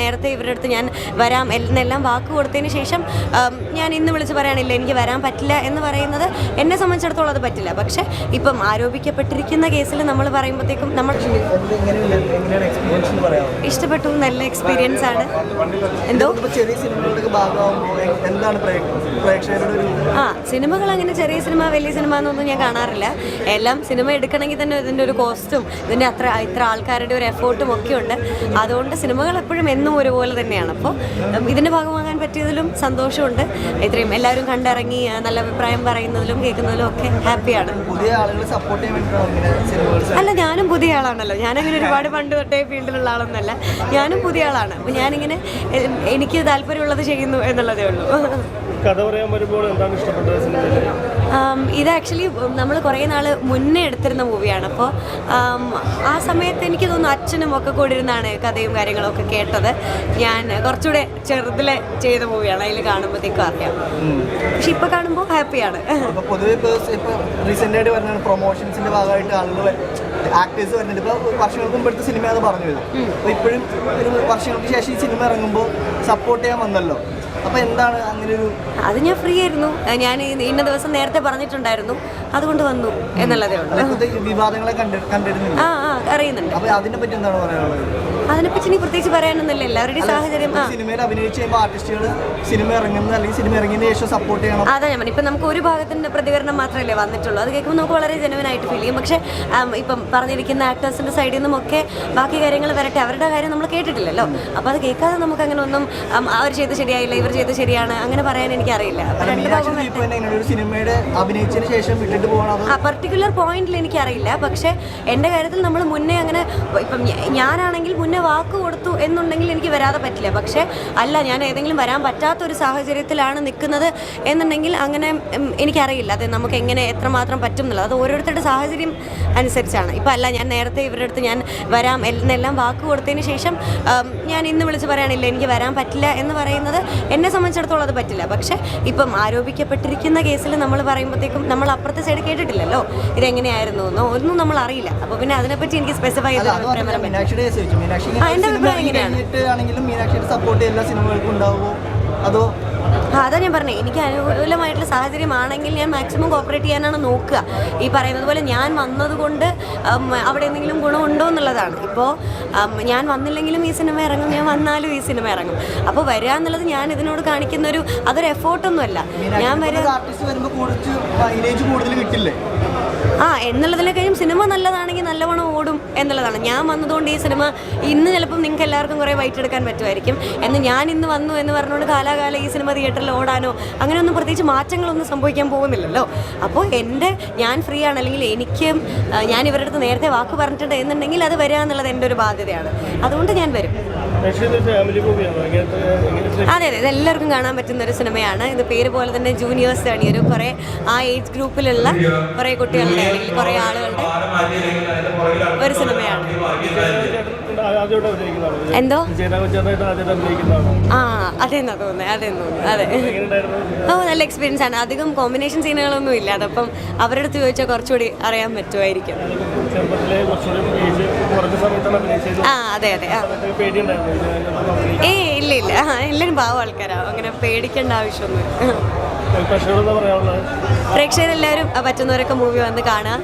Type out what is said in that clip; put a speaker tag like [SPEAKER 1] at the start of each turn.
[SPEAKER 1] നേരത്തെ ഇവരുടെ അടുത്ത് ഞാൻ വരാം. എന്നെല്ലാം വാക്ക് കൊടുത്തതിന് ശേഷം ഞാൻ ഇന്ന് വിളിച്ച് പറയാനില്ല എനിക്ക് വരാൻ പറ്റില്ല എന്ന് പറയുന്നത് എന്നെ സംബന്ധിച്ചിടത്തോളം അത് പറ്റില്ല. പക്ഷേ ഇപ്പം ആരോപിക്കപ്പെട്ടിരിക്കുന്ന കേസിൽ നമ്മൾ പറയുമ്പോഴത്തേക്കും നമ്മൾ ഇഷ്ടപ്പെട്ടു നല്ല എക്സ്പീരിയൻസ് ആണ്. എന്തോ? ആ സിനിമകൾ അങ്ങനെ ചെറിയ സിനിമ വലിയ സിനിമ എന്നൊന്നും ഞാൻ കാണാറില്ല. എല്ലാം സിനിമ എടുക്കണമെങ്കിൽ തന്നെ ഇതിന്റെ ഒരു കോസ്റ്റും ഇതിന്റെ അത്ര ഇത്ര ആൾക്കാരുടെ ഒരു എഫേർട്ടും ഒക്കെ ഉണ്ട്. അതുകൊണ്ട് സിനിമകൾ എപ്പോഴും എന്നും ഒരുപോലെ തന്നെയാണ്. അപ്പോൾ ഇതിന്റെ ഭാഗമാകാൻ പറ്റിയതിലും സന്തോഷമുണ്ട്. ഇത്രയും എല്ലാവരും കണ്ടിറങ്ങി നല്ല അഭിപ്രായം പറയുന്നതിലും കേൾക്കുന്നതിലും ഒക്കെ ഹാപ്പിയാണ്.
[SPEAKER 2] പുതിയ ആളുകളെ സപ്പോർട്ട് ചെയ്യാൻ വേണ്ടിയിട്ടാണ് ഇങ്ങനെ സിനിമകൾ
[SPEAKER 1] അല്ല ഞാനും പുതിയ ആളാണല്ലോ. ഞാനങ്ങനെ ഒരുപാട് പണ്ട് തൊട്ടേ ഫീൽഡിലുള്ള ആളൊന്നുമല്ല. ഞാനും പുതിയ ആളാണ്. അപ്പോൾ ഞാനിങ്ങനെ എനിക്ക് താല്പര്യമുള്ളത് ചെയ്യുന്നു എന്നുള്ളതേ ഉള്ളൂ.
[SPEAKER 3] കഥ പറയാൻ വരുമ്പോൾ എന്താണ് ഇഷ്ടപ്പെട്ടത്
[SPEAKER 1] ഇത് ആക്ച്വലി നമ്മൾ കുറേ നാൾ മുന്നേ എടുത്തിരുന്ന മൂവിയാണ് അപ്പോൾ ആ സമയത്ത് എനിക്ക് തോന്നുന്നു അച്ഛനും ഒക്കെ കൂടി ഇരുന്നാണ് കഥയും കാര്യങ്ങളും ഒക്കെ കേട്ടത്. ഞാൻ കുറച്ചുകൂടെ ചെറുതിലെ ചെയ്ത മൂവിയാണ് അതിൽ കാണുമ്പോഴത്തേക്കും അറിയാം. പക്ഷെ ഇപ്പോൾ കാണുമ്പോൾ ഹാപ്പിയാണ്
[SPEAKER 2] പൊതുവെ റീസെന്റ് ആയിട്ട് വരുന്ന പ്രൊമോഷൻസിന്റെ ഭാഗമായിട്ട് ആളുകൾ ആക്ടേഴ്സ് വരുന്നുണ്ട്. ഇപ്പോൾ വർഷങ്ങൾക്ക് മുമ്പ് എടുത്ത സിനിമയാണ് പറഞ്ഞു അപ്പോൾ ഇപ്പോഴും ഒരു വർഷങ്ങൾക്ക് ശേഷം ഈ സിനിമ ഇറങ്ങുമ്പോൾ സപ്പോർട്ട് ചെയ്യാൻ വന്നല്ലോ. അപ്പോൾ എന്താണ് അങ്ങനെ ഒരു
[SPEAKER 1] അത് ഞാൻ ഫ്രീ ആയിരുന്നു. ഞാൻ ഇന്ന ദിവസം നേരത്തെ പറഞ്ഞിട്ടുണ്ടായിരുന്നു. അതുകൊണ്ട് വന്നു എന്നുള്ളതേ ഉള്ളൂ.
[SPEAKER 2] വിവാദങ്ങളെ
[SPEAKER 1] ആ ആ അറിയുന്നുണ്ട്.
[SPEAKER 2] അപ്പോൾ അതിനെപ്പറ്റി എന്താണ് പറയാനുള്ളത്?
[SPEAKER 1] അതിനെപ്പറ്റി ഇനി പ്രത്യേകിച്ച് പറയാനൊന്നുമില്ല. എല്ലാവരുടെയും സാഹചര്യം
[SPEAKER 2] സിനിമയിൽ അഭിനയിച്ച് കഴിയുമ്പോൾ ആർട്ടിസ്റ്റുകൾ സിനിമ അല്ലെങ്കിൽ സിനിമ ഇറങ്ങിയതിന് ശേഷം സപ്പോർട്ട് ചെയ്യണം.
[SPEAKER 1] അതാ ഞാൻ ഇപ്പം നമുക്ക് ഒരു ഭാഗത്തിന്റെ പ്രതികരണം മാത്രമല്ലേ വന്നിട്ടുള്ളൂ. അത് കേൾക്കുമ്പോൾ നമുക്ക് വളരെ ജനുവനായിട്ട് ഫീൽ ചെയ്യും. പക്ഷേ ഇപ്പം പറഞ്ഞിരിക്കുന്ന ആക്ടേഴ്സിന്റെ സൈഡിൽ നിന്നും ഒക്കെ ബാക്കി കാര്യങ്ങൾ വരട്ടെ. അവരുടെ കാര്യം നമ്മൾ കേട്ടിട്ടില്ലല്ലോ. അപ്പോൾ അത് കേൾക്കാതെ നമുക്ക് അങ്ങനെ ഒന്നും അവർ ചെയ്ത് ശരിയായില്ല ഇവർ ചെയ്ത് ശരിയാണ്. അങ്ങനെ പറയാൻ എനിക്കറിയില്ല.
[SPEAKER 2] സിനിമയുടെ അഭിനയിച്ചതിന് ശേഷം വിട്ടിട്ട് പോകണം
[SPEAKER 1] ആ പർട്ടിക്കുലർ പോയിന്റിൽ എനിക്കറിയില്ല. പക്ഷേ എന്റെ കാര്യത്തിൽ നമ്മൾ മുന്നേ അങ്ങനെ ഇപ്പം ഞാനാണെങ്കിൽ മുന്നേ വാക്ക് കൊടുത്തു എന്നുണ്ടെങ്കിൽ എനിക്ക് വരാതെ പറ്റില്ല. പക്ഷേ അല്ല ഞാൻ ഏതെങ്കിലും വരാൻ പറ്റാത്ത ഒരു സാഹചര്യത്തിലാണ് നിൽക്കുന്നത് എന്നുണ്ടെങ്കിൽ അങ്ങനെ എനിക്കറിയില്ല. അത് നമുക്ക് എങ്ങനെ എത്രമാത്രം പറ്റും എന്നുള്ളത് അത് ഓരോരുത്തരുടെ സാഹചര്യം അനുസരിച്ചാണ്. ഇപ്പം അല്ല ഞാൻ നേരത്തെ ഇവരുടെ അടുത്ത് ഞാൻ വരാം. എന്നെല്ലാം വാക്ക് കൊടുത്തതിന് ശേഷം ഞാൻ ഇന്ന് വിളിച്ച് പറയാനില്ല എനിക്ക് വരാൻ പറ്റില്ല എന്ന് പറയുന്നത് എന്നെ സംബന്ധിച്ചിടത്തോളം അത് പറ്റില്ല. പക്ഷേ ഇപ്പം ആരോപിക്കപ്പെട്ടിരിക്കുന്ന കേസിൽ നമ്മൾ പറയുമ്പോഴത്തേക്കും നമ്മൾ അപ്പുറത്തെ സൈഡ് കേട്ടിട്ടില്ലല്ലോ. ഇതെങ്ങനെയായിരുന്നു എന്നോ ഒന്നും നമ്മൾ അറിയില്ല. അപ്പോൾ പിന്നെ അതിനെപ്പറ്റി എനിക്ക് സ്പെസിഫൈ ചെയ്ത് അഭിപ്രായം
[SPEAKER 2] എന്റെ
[SPEAKER 1] അഭിപ്രായം
[SPEAKER 2] മീനാക്ഷിയുടെ സപ്പോർട്ട് എല്ലാ സിനിമകൾക്കും ഉണ്ടാവുമോ? അതോ
[SPEAKER 1] അതാ ഞാൻ പറഞ്ഞത് എനിക്ക് അനുകൂലമായിട്ടുള്ള സാഹചര്യമാണെങ്കിൽ ഞാൻ മാക്സിമം കോപ്പറേറ്റ് ചെയ്യാനാണ് നോക്കുക. ഈ പറയുന്നത് പോലെ ഞാൻ വന്നതുകൊണ്ട് അവിടെ എന്തെങ്കിലും ഗുണമുണ്ടോ എന്നുള്ളതാണ്. ഇപ്പോൾ ഞാൻ വന്നില്ലെങ്കിലും ഈ സിനിമ ഇറങ്ങും ഞാൻ വന്നാലും ഈ സിനിമ ഇറങ്ങും. അപ്പോൾ വരിക എന്നുള്ളത് ഞാൻ ഇതിനോട് കാണിക്കുന്ന ഒരു അതൊരു എഫേർട്ടൊന്നുമല്ല ഞാൻ വരിക ആ എന്നുള്ളതിലേക്കാളും സിനിമ നല്ലതാണെങ്കിൽ നല്ലവണ്ണം ഓടും എന്നുള്ളതാണ്. ഞാൻ വന്നതുകൊണ്ട് ഈ സിനിമ ഇന്ന് ചിലപ്പം നിങ്ങൾക്ക് എല്ലാവർക്കും കുറേ വൈറ്റ് എടുക്കാൻ പറ്റുമായിരിക്കും. എന്ന് ഞാൻ ഇന്ന് വന്നു എന്ന് പറഞ്ഞുകൊണ്ട് കാലാകാലം ഈ സിനിമ തിയേറ്ററിൽ ഓടാനോ അങ്ങനെയൊന്നും പ്രത്യേകിച്ച് മാറ്റങ്ങളൊന്നും സംഭവിക്കാൻ പോകുന്നില്ലല്ലോ. അപ്പോൾ എന്റെ ഞാൻ ഫ്രീ ആണ് അല്ലെങ്കിൽ എനിക്ക് ഞാൻ ഇവരുടെ അടുത്ത് നേരത്തെ വാക്ക് പറഞ്ഞിട്ടുണ്ട് എന്നുണ്ടെങ്കിൽ അത് വരിക എന്നുള്ളത് എന്റെ ഒരു ബാധ്യതയാണ്. അതുകൊണ്ട് ഞാൻ വരും. അതെ അതെ എല്ലാവർക്കും കാണാൻ പറ്റുന്ന ഒരു സിനിമയാണ്. ഇത് പേര് പോലെ തന്നെ ജൂനിയേഴ്സ് ആണ്. ഒരു കുറേ ആ ഏജ് ഗ്രൂപ്പിലുള്ള കുറേ കുട്ടികളുടെ അല്ലെങ്കിൽ കുറേ ആളുകളുടെ ഒരു സിനിമയാണ്. എന്തോ? ആ അതെന്നാ തോന്നുന്നത് അതെന്ന് തോന്നുന്നത് അതെ. ഓ നല്ല എക്സ്പീരിയൻസ് ആണ്. അധികം കോമ്പിനേഷൻ സീനുകളൊന്നും ഇല്ല. അതപ്പം അവരുടെ അടുത്ത് ചോദിച്ചാൽ കുറച്ചുകൂടി അറിയാൻ പറ്റുമായിരിക്കും. ആ അതെ അതെ ആ. ഏയ് ഇല്ല ഇല്ല. ആ, എല്ലാവരും പാവം ആൾക്കാരാ. അങ്ങനെ പേടിക്കേണ്ട ആവശ്യമൊന്നുമില്ല
[SPEAKER 3] പറയാനുള്ളത്?
[SPEAKER 1] പ്രേക്ഷകരെല്ലാവരും പറ്റുന്നവരൊക്കെ മൂവി വന്ന് കാണുക.